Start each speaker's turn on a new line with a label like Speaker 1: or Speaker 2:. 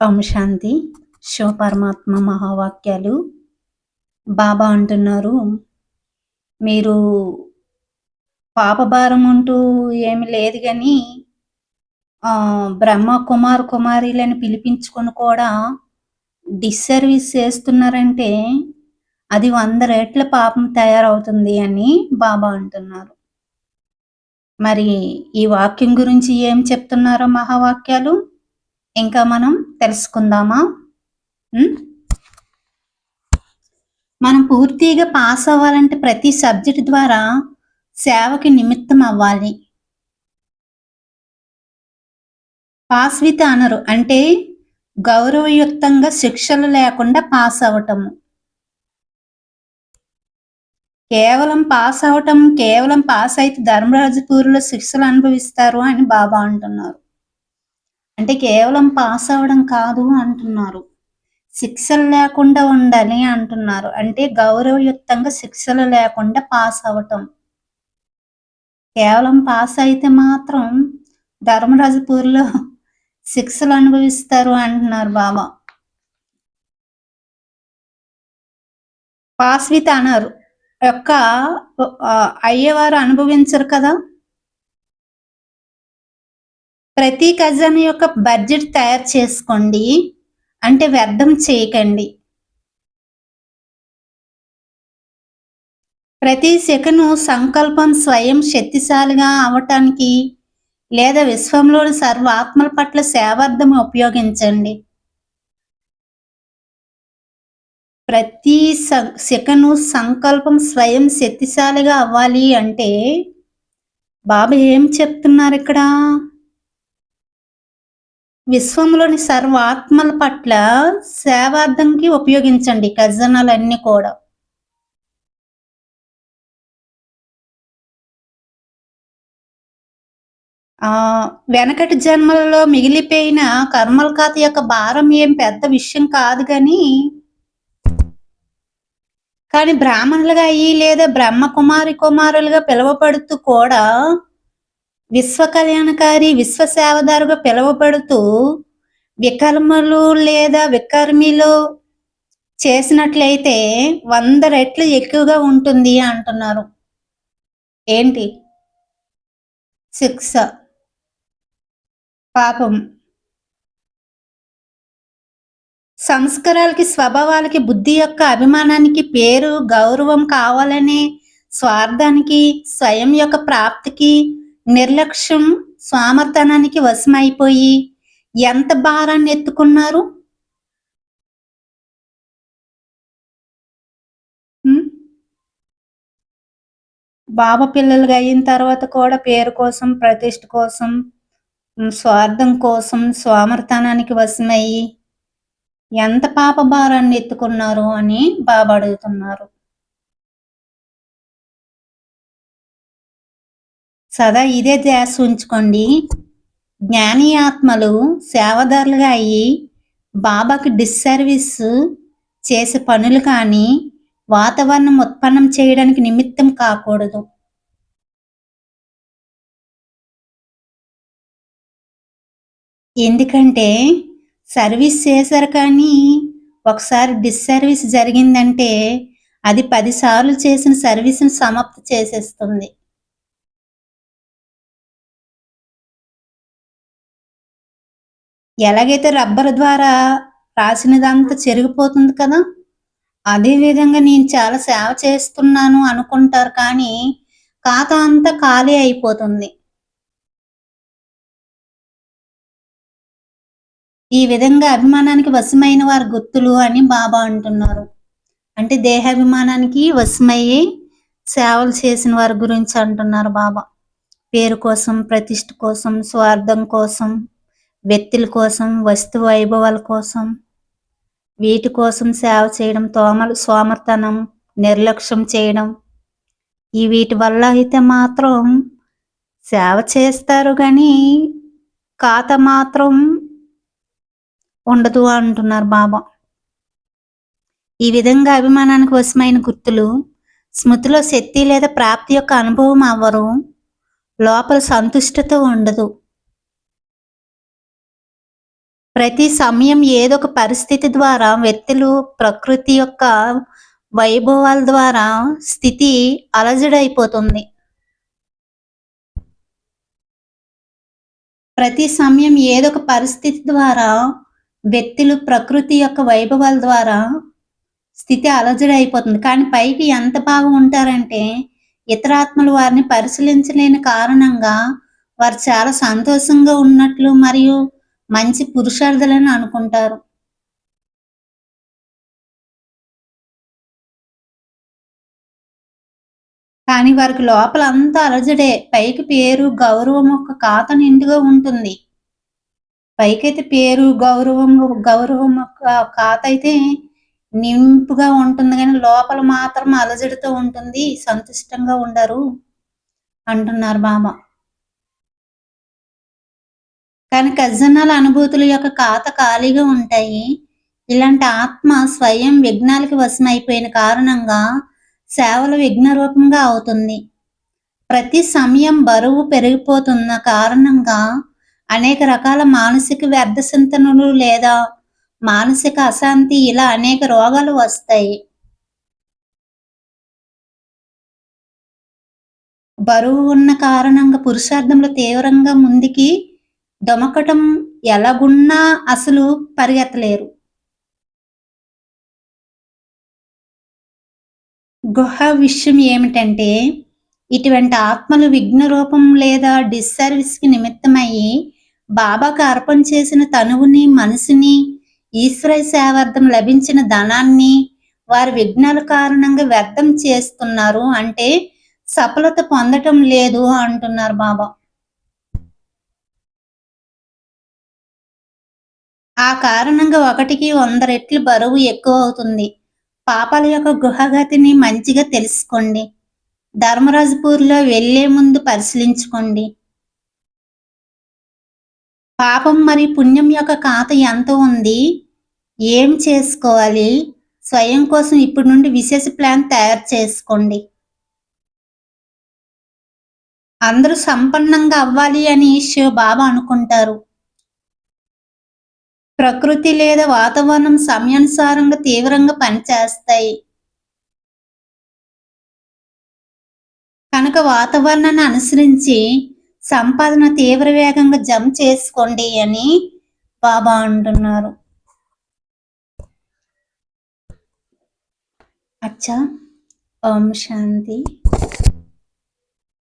Speaker 1: ఓం శాంతి. శివపరమాత్మ మహావాక్యాలు. బాబా అంటున్నారు మీరు పాపభారం అంటూ ఏమి లేదు కానీ బ్రహ్మ కుమార్ కుమారీలని పిలిపించుకొని కూడా డిస్సర్వీస్ చేస్తున్నారంటే అది వంద రెట్ల పాపం తయారవుతుంది అని బాబా అంటున్నారు. మరి ఈ వాక్యం గురించి ఏం చెప్తున్నారో మహావాక్యాలు? ఇంకా మనం తెలుసుకుందామా? మనం పూర్తిగా పాస్ అవ్వాలంటే ప్రతి సబ్జెక్ట్ ద్వారా సేవకి నిమిత్తం అవ్వాలి. పాస్ విత్ అనరు అంటే గౌరవయుక్తంగా శిక్షలు లేకుండా పాస్ అవటము కేవలం పాస్ అవటం కేవలం పాస్ అయితే ధర్మరాజపూర్లో శిక్షలు అనుభవిస్తారు అని బాబా అంటున్నారు. అంటే కేవలం పాస్ అవ్వడం కాదు అంటున్నారు. శిక్షలు లేకుండా ఉండాలి అంటున్నారు. అంటే గౌరవయుక్తంగా శిక్షలు లేకుండా పాస్ అవటం కేవలం పాస్ అయితే మాత్రం ధర్మరాజపూర్లో శిక్షలు అనుభవిస్తారు అంటున్నారు బాబా. పాస్ విత్ అన్నారు యొక్క అయ్యేవారు అనుభవించరు కదా? ప్రతి ఖజానా యొక్క బడ్జెట్ తయారు చేసుకోండి. అంటే వ్యర్థం చేయకండి. ప్రతి సెకను సంకల్పం స్వయం శక్తిశాలిగా అవటానికి లేదా విశ్వంలోని సర్వ ఆత్మల పట్ల సేవార్థం ఉపయోగించండి. ప్రతి సెకను సంకల్పం స్వయం శక్తిశాలిగా అవ్వాలి అంటే బాబు ఏం చెప్తున్నారు ఇక్కడ? విశ్వంలోని సర్వ ఆత్మల పట్ల సేవార్థంకి ఉపయోగించండి ఖజనాలన్నీ కూడా. ఆ వెనకటి జన్మలలో మిగిలిపోయిన కర్మల ఖాత యొక్క భారం ఏం పెద్ద విషయం కాదు కానీ కానీ బ్రాహ్మణులుగా అయ్యి లేదా బ్రహ్మ కుమారి కుమారులుగా పిలువబడుతూ కూడా విశ్వ కళ్యాణకారి విశ్వ సేవదారుగా పిలువబడుతూ వికర్మలు లేదా వికర్మిలో చేసినట్లయితే వంద రెట్లు ఎక్కువగా ఉంటుంది అంటున్నారు. ఏంటి? శిక్ష. పాపం. సంస్కారాలకి స్వభావాలకి బుద్ధి యొక్క అభిమానానికి పేరు గౌరవం కావాలనే స్వార్థానికి స్వయం యొక్క ప్రాప్తికి నిర్లక్ష్యం స్వామర్థనానికి వశమైపోయి ఎంత భారాన్ని ఎత్తుకున్నారు? బాబ పిల్లలుగా అయిన తర్వాత కూడా పేరు కోసం ప్రతిష్ట కోసం స్వార్థం కోసం స్వామర్థనానికి వశమయ్యి ఎంత పాప భారాన్ని ఎత్తుకున్నారు అని బాబా అడుగుతున్నారు. సదా ఇదే ధ్యాస ఉంచుకోండి. జ్ఞాని ఆత్మలు సేవదారులుగా అయ్యి బాబాకి డిస్సర్వీస్ చేసే పనులు కానీ వాతావరణం ఉత్పన్నం చేయడానికి నిమిత్తం కాకూడదు. ఎందుకంటే సర్వీస్ చేశారు కానీ ఒకసారి డిస్సర్వీస్ జరిగిందంటే అది పదిసార్లు చేసిన సర్వీస్ని సమాప్తి చేసేస్తుంది. ఎలాగైతే రబ్బర్ ద్వారా రాసినదంతా చెరిగిపోతుంది కదా? అదే విధంగా నేను చాలా సేవ చేస్తున్నాను అనుకుంటారు కానీ ఖాతా అంతా ఖాళీ అయిపోతుంది. ఈ విధంగా అభిమానానికి వశమైన వారి గుర్తులు అని బాబా అంటున్నారు. అంటే దేహాభిమానానికి వశమయ్యి సేవలు చేసిన వారి గురించి అంటున్నారు బాబా. పేరు కోసం ప్రతిష్ట కోసం స్వార్థం కోసం వ్యక్తుల కోసం వస్తు వైభవాల కోసం వీటి కోసం సేవ చేయడం తోమలు సోమర్తనం నిర్లక్ష్యం చేయడం. ఈ వీటి వల్ల అయితే మాత్రం సేవ చేస్తారు కానీ ఖాత మాత్రం ఉండదు అంటున్నారు బాబా. ఈ విధంగా అభిమానానికి వశమైన గుర్తులు స్మృతిలో శక్తి లేదా ప్రాప్తి యొక్క అనుభవం అవ్వరు. లోపల సంతుష్టత ఉండదు. ప్రతి సమయం ఏదో ఒక పరిస్థితి ద్వారా వ్యక్తులు ప్రకృతి యొక్క వైభవాల ద్వారా స్థితి అలజడైపోతుంది. ప్రతి సమయం ఏదో ఒక పరిస్థితి ద్వారా వ్యక్తులు ప్రకృతి యొక్క వైభవాల ద్వారా స్థితి అలజడి అయిపోతుంది కానీ పైకి ఎంత బాగా ఉంటారంటే ఇతరాత్మలు వారిని పరిశీలించలేని కారణంగా వారు చాలా సంతోషంగా ఉన్నట్లు మరియు మంచి పురుషార్థులని అనుకుంటారు. కానీ వారికి లోపల అంతా అలజడే. పైకి పేరు గౌరవం ఒక ఖాత నిండుగా ఉంటుంది. పైకైతే పేరు గౌరవం గౌరవం ఒక ఖాత అయితే నింపుగా ఉంటుంది. కానీ లోపల మాత్రం అలజడితో ఉంటుంది. సంతుష్టంగా ఉండరు. అంటున్నారు బాబా కానీ ఖజనాల అనుభూతుల యొక్క ఖాత ఖాళీగా ఉంటాయి. ఇలాంటి ఆత్మ స్వయం విఘ్నాలకి వశమైపోయిన కారణంగా సేవలు విఘ్నరూపంగా అవుతుంది. ప్రతి సమయం బరువు పెరిగిపోతున్న కారణంగా అనేక రకాల మానసిక వ్యర్థ చింతనలు లేదా మానసిక అశాంతి ఇలా అనేక రోగాలు వస్తాయి. బరువు ఉన్న కారణంగా పురుషార్థంలో తీవ్రంగా ముందుకి దొమకటం ఎలాగున్నా అసలు పరిగెత్తలేరు. గుహ విషయం ఏమిటంటే ఇటువంటి ఆత్మలు విఘ్న రూపం లేదా డిస్సర్వీస్కి నిమిత్తమయ్యి బాబాకు అర్పణ చేసిన తనువుని మనసుని ఈశ్వర సేవార్థం లభించిన ధనాన్ని వారి విఘ్నాల కారణంగా వ్యర్థం చేస్తున్నారు అంటే సఫలత పొందటం లేదు అంటున్నారు బాబా. ఆ కారణంగా ఒకటికి వంద రెట్లు బరువు ఎక్కువ అవుతుంది పాపాల యొక్క గృహగతిని మంచిగా తెలుసుకోండి. ధర్మరాజపూర్లో వెళ్ళే ముందు పరిశీలించుకోండి. పాపం మరి పుణ్యం యొక్క ఖాత ఎంత ఉంది? ఏం చేసుకోవాలి? స్వయం కోసం ఇప్పటి నుండి విశేష ప్లాన్ తయారు చేసుకోండి. అందరూ సంపన్నంగా అవ్వాలి అని శివ బాబా అనుకుంటారు. ప్రకృతి లేదా వాతావరణం సమయానుసారంగా తీవ్రంగా పనిచేస్తాయి. కనుక వాతావరణాన్ని అనుసరించి సంపాదన తీవ్ర వేగంగా జంప్ చేసుకోండి అని బాబా అంటున్నారు. అచ్చా. ఓం శాంతి.